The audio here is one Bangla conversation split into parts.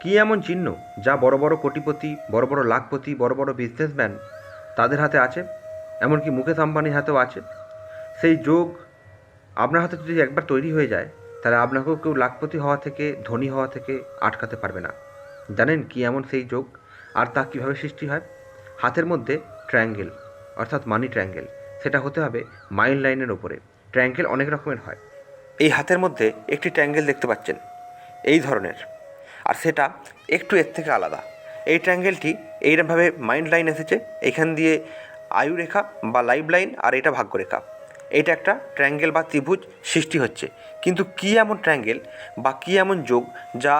কী এমন চিহ্ন যা বড় বড় কোটিপতি, বড় বড় লাখপতি, বড় বড় বিজনেসম্যান তাদের হাতে আছে? এমনকি মুকেশ আম্বানির হাতেও আছে। সেই যোগ আপনার হাতে যদি একবার তৈরি হয়ে যায়, তাহলে আপনাকেও কেউ লাখপতি হওয়া থেকে, ধনী হওয়া থেকে আটকাতে পারবে না। জানেন কি এমন সেই যোগ? আর তা কীভাবে সৃষ্টি হয়? হাতের মধ্যে ট্রায়াঙ্গেল অর্থাৎ মানি ট্রায়াঙ্গেল সেটা হতে হবে মাইল লাইনের ওপরে ট্রায়াঙ্গেল অনেক রকমের হয়। এই হাতের মধ্যে একটি ট্রায়াঙ্গেল দেখতে পাচ্ছেন। এই ধরনের। আর সেটা একটু এর থেকে আলাদা। এই ট্রায়াঙ্গেলটি এইরকমভাবে মাইন্ড লাইন এসেছে, এখান দিয়ে আয়ু রেখা বা লাইভ লাইন আর এটা ভাগ্যরেখা এটা একটা ট্রায়াঙ্গেল বা ত্রিভুজ সৃষ্টি হচ্ছে। কিন্তু কী এমন ট্রায়াঙ্গেল বা কী এমন যোগ যা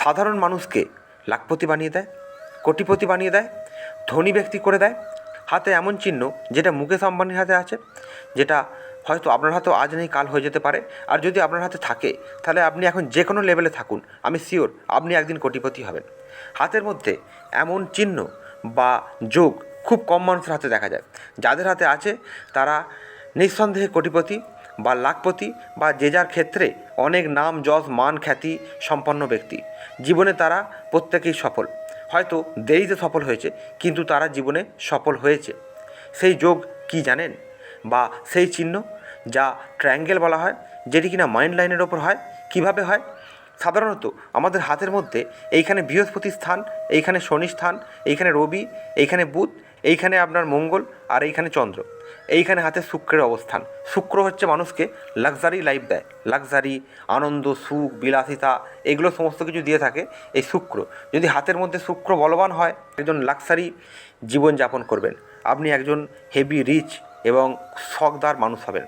সাধারণ মানুষকে লাখপতি বানিয়ে দেয়, কোটিপতি বানিয়ে দেয়, ধনী ব্যক্তি করে দেয়? হাতে এমন চিহ্ন যেটা মুকেশ আম্বানির হাতে আছে, যেটা হয়তো আপনার হাতেও আজ নেই, কাল হয়ে যেতে পারে। আর যদি আপনার হাতে থাকে, তাহলে আপনি এখন যে কোনো লেভেলে থাকুন। আমি শিওর আপনি একদিন কোটিপতি হবেন। হাতের মধ্যে এমন চিহ্ন বা যোগ খুব কম মানুষের হাতে দেখা যায়। যাদের হাতে আছে, তারা নিঃসন্দেহে কোটিপতি বা লাখপতি বা যে যার ক্ষেত্রে অনেক নাম, যশ, মান, খ্যাতি সম্পন্ন ব্যক্তি। জীবনে তারা প্রত্যেকেই সফল। হয়তো দেরিতে সফল হয়েছে, কিন্তু তারা জীবনে সফল হয়েছে। সেই যোগ কি জানেন? বা সেই চিহ্ন যা ট্রায়াঙ্গেল বলা হয়, যেটি কিনা মাইন্ড লাইনের ওপর হয়, কীভাবে হয়? সাধারণত আমাদের হাতের মধ্যে এইখানে বৃহস্পতি স্থান, এইখানে শনি স্থান, এইখানে রবি, এইখানে বুধ, এইখানে আপনার মঙ্গল আর এইখানে চন্দ্র। এইখানে হাতে শুক্রের অবস্থান। শুক্র হচ্ছে মানুষকে লাক্সারি লাইফ দেয়। লাক্সারি আনন্দ, সুখ, বিলাসিতা, এগুলো সমস্ত কিছু দিয়ে থাকে এই শুক্র। যদি হাতের মধ্যে শুক্র বলবান হয়, একজন লাক্সারি জীবনযাপন করবেন। আপনি একজন হেভি রিচ এবং শখদার মানুষ হবেন।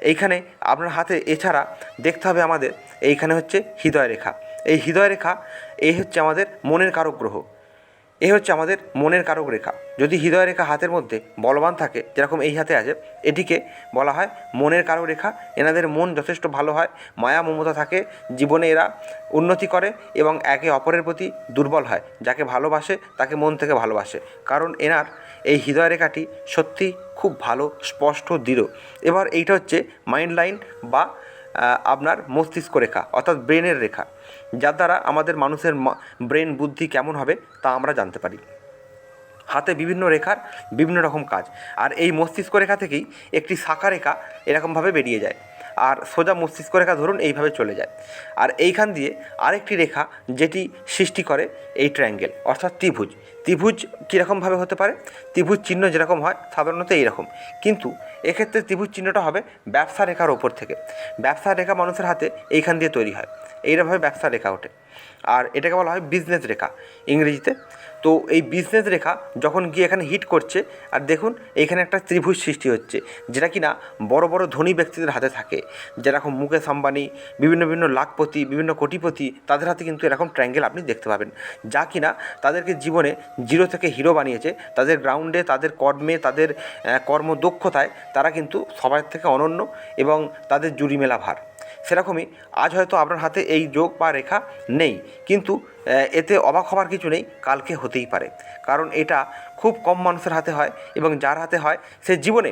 এইখানে আপনার হাতে এছাড়া দেখতে হবে আমাদের, এইখানে হচ্ছে হৃদয় রেখা। এই হৃদয় রেখা, এই হচ্ছে আমাদের মনের কারক গ্রহ। এ হচ্ছে আমাদের মনের কারক রেখা। যদি হৃদয় রেখা হাতের মধ্যে বলবান থাকে, যেরকম এই হাতে আছে, এটিকে বলা হয় মনের কারক রেখা। এনাদের মন যথেষ্ট ভালো হয়, মায়া মমতা থাকে, জীবনে এরা উন্নতি করে এবং একে অপরের প্রতি দুর্বল হয়, যাকে ভালোবাসে তাকে মন থেকে ভালোবাসে। কারণ এনার এই হৃদয় রেখাটি সত্যি খুব ভালো, স্পষ্ট, দৃঢ়। এবার এইটা হচ্ছে মাইন্ড লাইন বা আপনার মস্তিষ্ক রেখা, অর্থাৎ ব্রেনের রেখা, যার দ্বারা আমাদের মানুষের ব্রেন বুদ্ধি কেমন হবে তা আমরা জানতে পারি। হাতে বিভিন্ন রেখার বিভিন্ন রকম কাজ, আর এই মস্তিষ্ক রেখা থেকেই একটি শাখা রেখা এরকমভাবে বেরিয়ে যায়। আর সোজা মস্তিষ্ক রেখা ধরুন এইভাবে চলে যায়। আর এইখান দিয়ে আরেকটি রেখা যেটি সৃষ্টি করে এই ট্রায়াঙ্গেল অর্থাৎ ত্রিভুজ। ত্রিভুজ কীরকমভাবে হতে পারে? ত্রিভুজ চিহ্ন যেরকম হয়, সাধারণত এইরকম। কিন্তু এক্ষেত্রে ত্রিভুজ চিহ্নটা হবে ব্যবসা রেখার ওপর থেকে। ব্যবসা রেখা মানুষের হাতে এইখান দিয়ে তৈরি হয়। এইরকমভাবে ব্যবসা রেখা ওঠে। আর এটাকে বলা হয় বিজনেস রেখা ইংরেজিতে। তো এই বিজনেস রেখা যখন গিয়ে এখানে হিট করছে, আর দেখুন এইখানে একটা ত্রিভুজ সৃষ্টি হচ্ছে, যেটা কিনা বড় বড় ধনী ব্যক্তিদের হাতে থাকে। যেরকম মুকেশ আম্বানি, বিভিন্ন বিভিন্ন লাখপতি, বিভিন্ন কোটিপতি, তাদের হাতে কিন্তু এরকম ট্রায়াঙ্গেল আপনি দেখতে পাবেন। যা কিনা তাদেরকে জীবনে জিরো থেকে হিরো বানিয়েছে। তাদের গ্রাউন্ডে তাদের কর্মে, তাদের কর্মদক্ষতায় তারা কিন্তু সবার থেকে অনন্য এবং তাদের জুড়ি মেলা ভার। সেরকমই আজ হয়তো আপনার হাতে এই যোগ বা রেখা নেই। কিন্তু এতে অবাক হওয়ার কিছু নেই, কালকে হতেই পারে। কারণ এটা খুব কম মানুষের হাতে হয় এবং যার হাতে হয়, সে জীবনে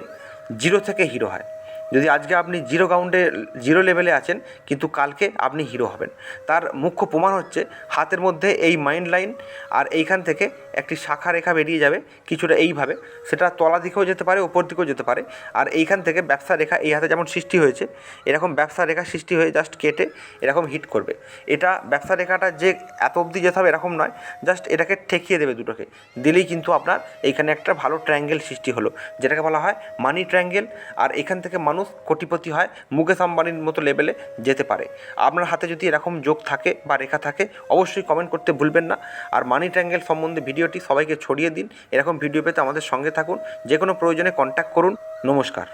জিরো থেকে হিরো হয়। যদি আজকে আপনি জিরো গ্রাউন্ডে, জিরো লেভেলে আছেন, কিন্তু কালকে আপনি হিরো হবেন। তার মুখ্য প্রমাণ হচ্ছে হাতের মধ্যে এই মাইন্ড লাইন আর এইখান থেকে একটি শাখা রেখা বেরিয়ে যাবে কিছুটা এইভাবে। সেটা তলা দিকেও যেতে পারে ওপর দিকেও যেতে পারে। আর এইখান থেকে ব্যবসা রেখা এই হাতে যেমন সৃষ্টি হয়েছে, এরকম ব্যবসা রেখা সৃষ্টি হয়ে জাস্ট কেটে এরকম হিট করবে। এটা ব্যবসা রেখাটা যে এত অবধি যেতে হবে এরকম নয় জাস্ট এটাকে ঠেকিয়ে দেবে দুটোকে। দিলেই কিন্তু আপনার এইখানে একটা ভালো ট্রায়াঙ্গেল সৃষ্টি হলো, যেটাকে বলা হয় মানি ট্রায়াঙ্গেল আর এখান থেকে মানুষ কোটিপতি হয়, মুকেশ আম্বানির মতো লেভেলে যেতে পারে। আপনার হাতে যদি এরকম যোগ থাকে বা রেখা থাকে, অবশ্যই কমেন্ট করতে ভুলবেন না। আর মানি ট্রায়াঙ্গেল সম্বন্ধে ভিডিওটি সবাইকে ছড়িয়ে দিন। এরকম ভিডিও পেতে আমাদের সঙ্গে থাকুন। যে কোনো প্রয়োজনে কন্ট্যাক্ট করুন। নমস্কার।